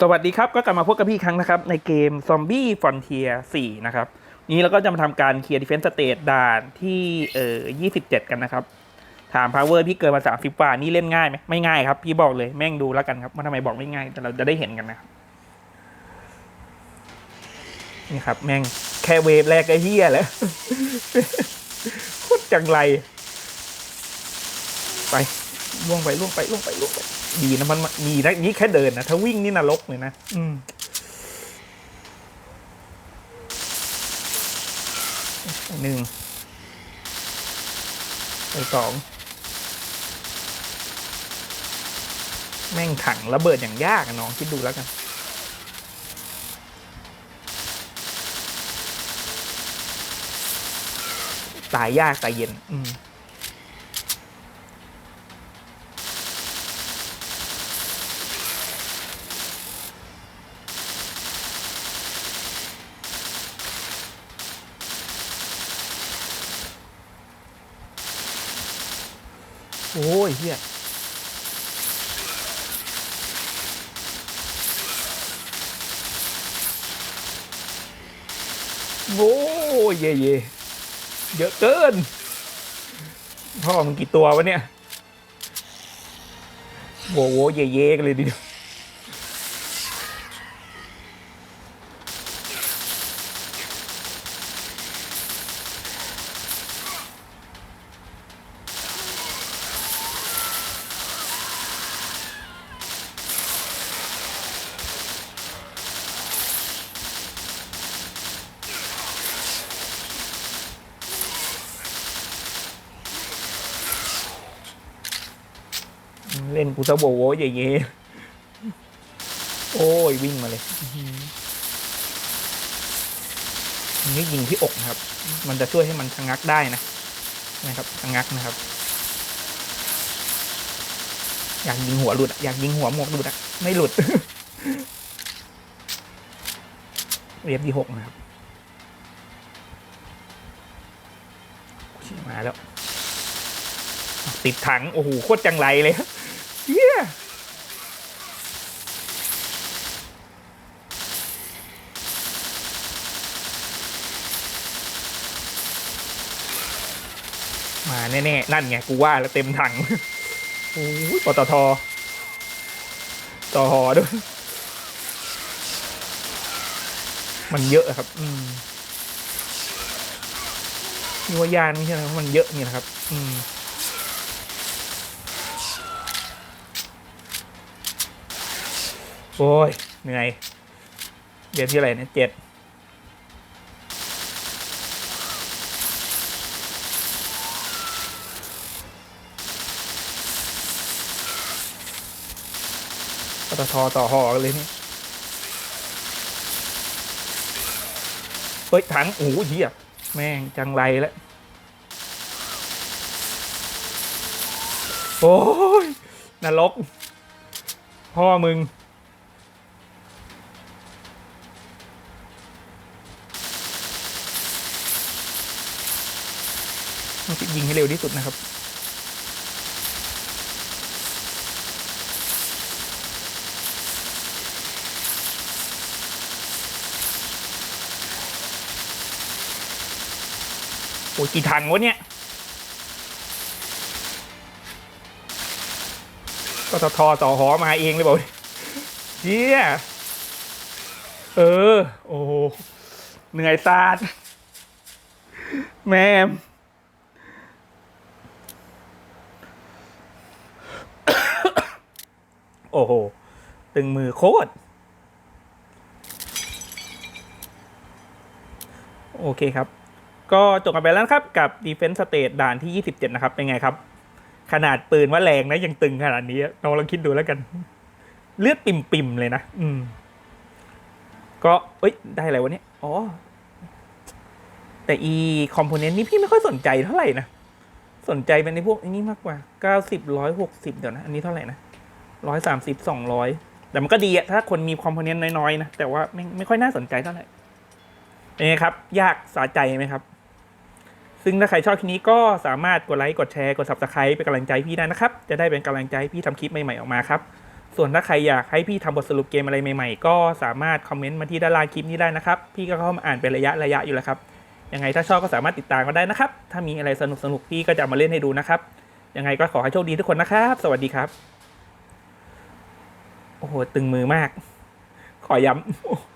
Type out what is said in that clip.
สวัสดีครับ ก็กลับมาพบกับพี่ครั้งนะครับ ในเกม Zombie Frontier 4นะครับ นี้เราก็จะมาทำการเคลียร์ Defense State ด่านที่เอ่อ27 กันนะครับ ถาม Power พี่เกินมา 30กว่านี่เล่นง่ายไหมไม่ง่ายครับ พี่บอกเลยแม่งดูแล้วกันครับว่าทำไมบอกไม่ง่าย แต่เราจะได้เห็นกันนะครับ นี่ครับ แม่งแค่เวฟแรกก็เฮี้ยแล้วโคตรจังไร ไปล่วงไปล่วงไปล่วงไปล่วงไป ดีนะมันมีนะนี่แค่เดินนะถ้าวิ่งนี่นรกเลยนะอืมหนึ่งไปสองแม่งถังระเบิดอย่างยากอะน้องคิดดูแล้วกันตายยากตายเย็น อืม โอ้ยเฮียโอ้ยเย่เย่เยอะเกิน พ่อมันกี่ตัววะเนี่ยโว้โวเย่เย่กันเลยทีเดียว เล่นกูซะโวโวเย่เย่โอ้ยวิ่งมาเลยนี่ยิงที่อกนะครับ มันจะช่วยให้มันชะงักได้นะ นะครับชะงักนะครับ อยากยิงหัวหลุดอะอยากยิงหัวหมวกหลุดอะไม่หลุด เรียบที่หกนะครับมาแล้ว ติดถัง โอ้โห โคตรจังไรเลย เฮียมาแน่ๆ นั่นไง กูว่าแล้วเต็มถัง โอ้ยปตทต่อหอด้วย มันเยอะอะครับ อืมมีว่ายานไม่ใช่นะมันเยอะนี่นะครับ อืม โอ้ย เหนื่อยเรียนที่อะไรเนี่ยเจ็ดปตทต่อหอกันเลยนี่เฮ้ย ถัง โอ้โหเหี้ยแม่ง จังไรแล้วโอ้ยนรกพ่อมึง ต้อง ยิงให้เร็วที่สุดนะครับ โอ้ยกี่ถังวะเนี่ยก็ททต่อหอมาเองเลยบอกเฮียเออ โอ้เหนื่อยซาดแม่ม โอ้โห ตึงมือโคตร โอเคครับ ก็จบกันไปแล้วครับกับ Defense State ด่านที่ 27 นะครับ เป็นไงครับ ขนาดปืนว่าแรงนะ ยังตึงขนาดนี้ลองลองคิดดูแล้วกัน เลือดปิ่มๆเลยนะ อืม ก็เอ้ย ได้อะไรวะเนี่ยอ๋อ แต่อีคอมโพเนนต์นี้พี่ไม่ค่อยสนใจเท่าไหร่นะสนใจเป็นในพวกนนี้มากกว่าเก้าสิบร้อยหกสิบเดี๋ยวนะ อันนี้เท่าไหร่นะ ร้อยสามสิบสองร้อยแต่มันก็ดีอะถ้าคนมีคอมโพเนนต์น้อยๆนะ แต่ว่าไม่ไม่ค่อยน่าสนใจเท่าไหร่เป็นไงครับ ยากสาใจไหมครับ ซึ่งถ้าใครชอบคลิปนี้ก็สามารถกดไลค์กดแชร์กด subscribe เป็นกำลังใจพี่ได้นะครับ จะได้เป็นกำลังใจพี่ทำคลิปใหม่ๆออกมาครับ ส่วนถ้าใครอยากให้พี่ทำบทสรุปเกมอะไรใหม่ๆ ก็สามารถคอมเมนต์มาที่ด้านล่างคลิปนี้ได้นะครับ พี่ก็เข้ามาอ่านเป็นระยะระยะอยู่แล้วครับยังไงถ้าชอบก็สามารถติดตามก็ได้นะครับ ถ้ามีอะไรสนุกสนุกพี่ก็จะมาเล่นให้ดูนะครับ ยังไงก็ขอให้โชคดีทุกคนนะครับ สวัสดีครับ โอ้โห ตึงมือมาก ขอย้ำ